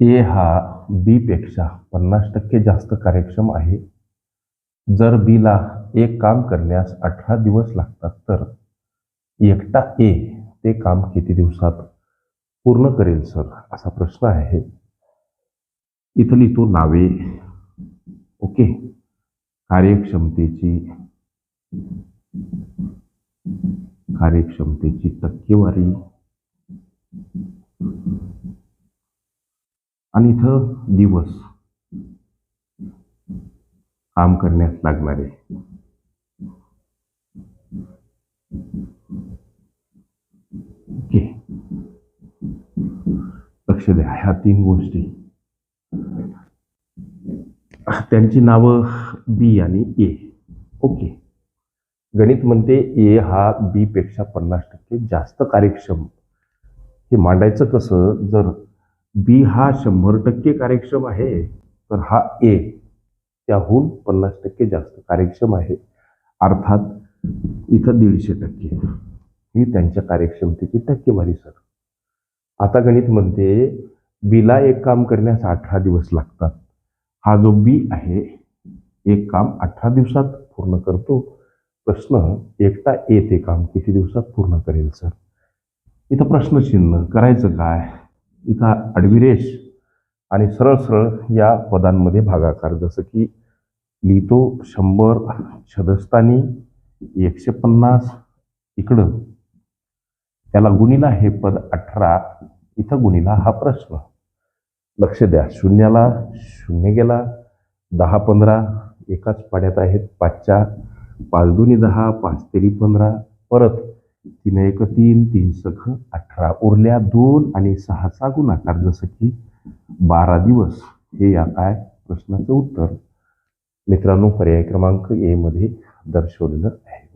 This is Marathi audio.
ए हा बीपेक्षा पन्नास टक्के जास्त कार्यक्षम आहे. जर बीला एक काम करण्यास अठरा दिवस लागतात तर एकटा ए ते काम किती दिवसात पूर्ण करेल सर? असा प्रश्न आहे. इथं लिहितो नावे. ओके? कार्यक्षमतेची कार्यक्षमतेची टक्केवारी. आणि इथं दिवस काम करण्यास लागणारे. ओके. लक्ष द्या ह्या तीन गोष्टी. त्यांची नावं बी आणि ए. ओके. गणित म्हणते ए हा बी पेक्षा पन्नास टक्के जास्त कार्यक्षम. हे मांडायचं कसं? जर बी हा शंभर टक्के कार्यक्षम आहे तर हा ए त्याहून पन्नास टक्के जास्त कार्यक्षम आहे. अर्थात इथं दीडशे टक्के. ही त्यांच्या कार्यक्षमतेची टक्केवारी सर. आता गणित म्हणते बीला एक काम करण्यास अठरा दिवस लागतात. हा जो बी आहे एक काम अठरा दिवसात पूर्ण करतो. प्रश्न एकटा ए ते काम किती दिवसात पूर्ण करेल सर? इथं प्रश्नचिन्ह करायचं काय? इथं अडविरेश आणि सरळ सरळ या पदांमध्ये भागाकार. जसं की लिहितो शंभर छदस्थानी एकशे पन्नास इकडं. त्याला गुणिला हे पद अठरा इथं गुणिला हा प्रश्न. लक्ष द्या शून्याला शून्य गेला दहा पंधरा एकाच पाड्यात आहेत पाचच्या पाच दोन्ही दहा पाच तेरी पंधरा परत तीन एक तीन तीन सख अठरा उरल्या दोन आणि सहाचा गुणाकार. जसं की बारा दिवस हे या काय? प्रश्नाचं उत्तर. मित्रांनो पर्याय क्रमांक ए मध्ये दर्शवलेलं आहे.